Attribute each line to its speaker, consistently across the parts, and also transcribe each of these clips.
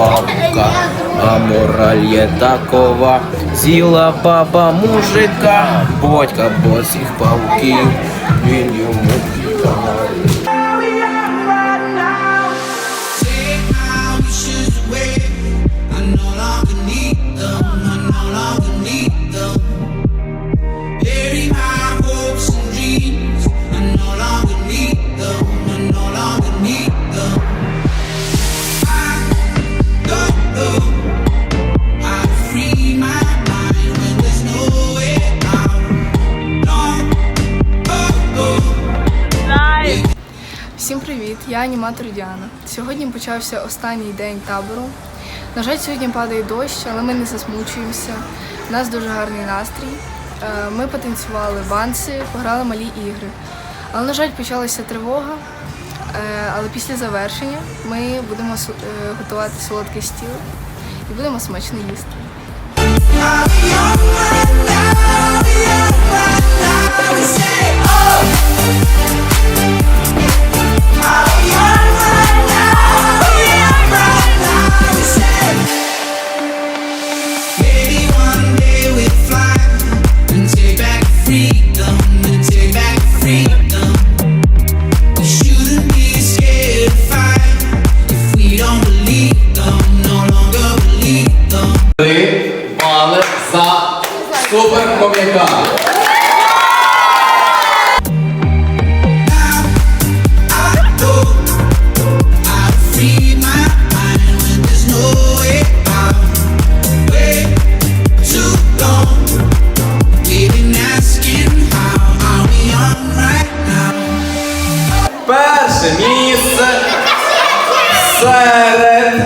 Speaker 1: сука, а мораль є такова. З'їла баба мужика, Бодька босих павуків,
Speaker 2: Всім привіт! Я аніматор Діана. Сьогодні почався останній день табору. На жаль, сьогодні падає дощ, але ми не засмучуємося. У нас дуже гарний настрій. Е, Ми потанцювали банси, пограли малі ігри. Але, на жаль, почалася тривога. Е, Але після завершення ми будемо е, готувати солодкий стіл і будемо смачно їсти.
Speaker 3: Right now?
Speaker 4: Перше місце серед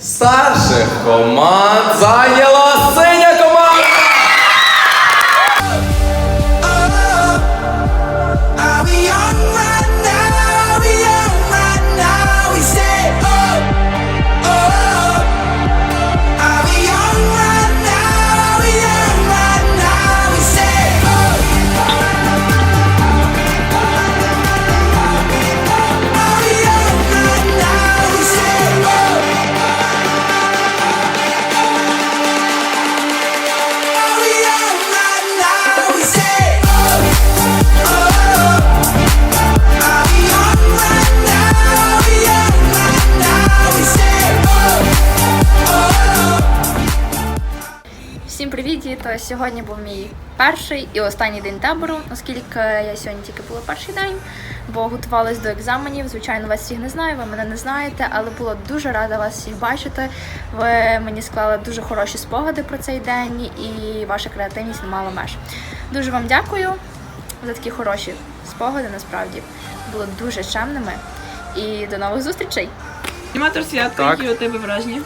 Speaker 4: старших команд зайняла
Speaker 5: Всім привіт, діти! Сьогодні був мій перший і останній день табору, оскільки я сьогодні тільки була перший день, бо готувалась до екзаменів. Звичайно, вас всіх не знаю, ви мене не знаєте, але була дуже рада вас всіх бачити. Ви мені склали дуже хороші спогади про цей день, і ваша креативність не мала меж. Дуже вам дякую за такі хороші спогади. Насправді були дуже чемними. І до нових зустрічей!
Speaker 6: Аніматор свят,
Speaker 1: Так.
Speaker 6: які у тебе враження?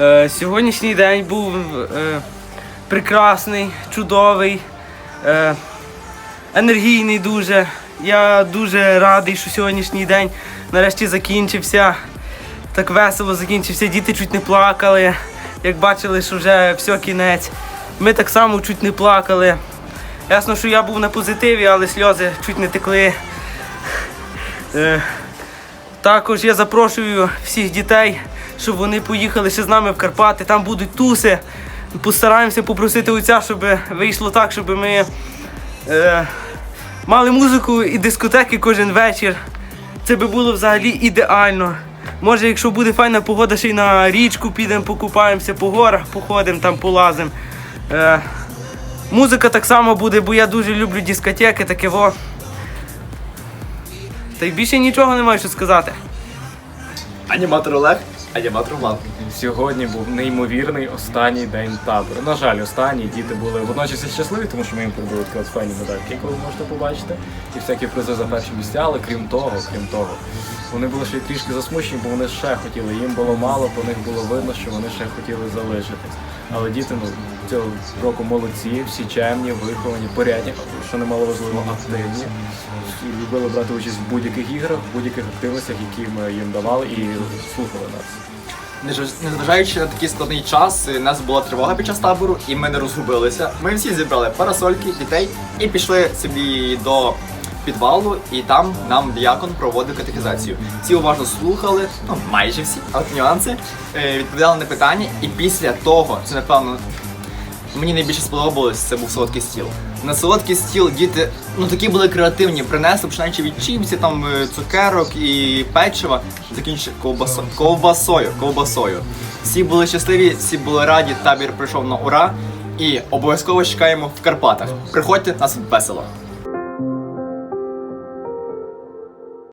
Speaker 1: Е, сьогоднішній день був е, прекрасний, чудовий, е, енергійний дуже. Я дуже радий, що сьогоднішній день нарешті закінчився. Так весело закінчився. Діти чуть не плакали. Як бачили, що вже все кінець. Ми так само чуть не плакали. Ясно, що я був на позитиві, але сльози чуть не текли. Е, також я запрошую всіх дітей, щоб вони поїхали ще з нами в Карпати. Там будуть туси. Постараємося попросити отця, щоб вийшло так, щоб ми е, мали музику і дискотеки кожен вечір. Це би було взагалі ідеально. Може, якщо буде файна погода, ще й на річку підемо, покупаємося по горах, походимо там, полазимо. Е, музика так само буде, бо я дуже люблю дискотеки, таке во. Та й більше нічого не маю що сказати.
Speaker 7: Аніматор Олег, аніматор Влад.
Speaker 8: Сьогодні був неймовірний останній день табору. На жаль, останній діти були водночас і щасливі, тому що ми їм придбали такі файні медальки, які ви можете побачити, і всякі призи за перші місця. Але крім того, крім того, вони були ще й трішки засмучені, бо вони ще хотіли. Їм було мало, по них було видно, що вони ще хотіли залишитись. Але діти ну цього року молодці, всі чемні, виховані, порядні, що немало важливо, активні. Любили брати участь в будь-яких іграх, в будь-яких активностях, які ми їм давали, і слухали нас.
Speaker 7: Незважаючи на такий складний час, у нас була тривога під час табору, і ми не розгубилися. Ми всі зібрали парасольки, дітей і пішли собі до підвалу, і там нам діакон проводив катехізацію. Всі уважно слухали, ну майже всі, от нюанси, е, відповідали на питання, і після того, це напевно Мені найбільше сподобалось, це був солодкий стіл. На солодкий стіл діти ну такі були креативні, принесли, починаючи від чіпсів, там е, цукерок і печива, закінчили ковбасо, ковбасою, ковбасою. Всі були щасливі, всі були раді, табір прийшов на ура. І обов'язково чекаємо в Карпатах. Приходьте, нас весело.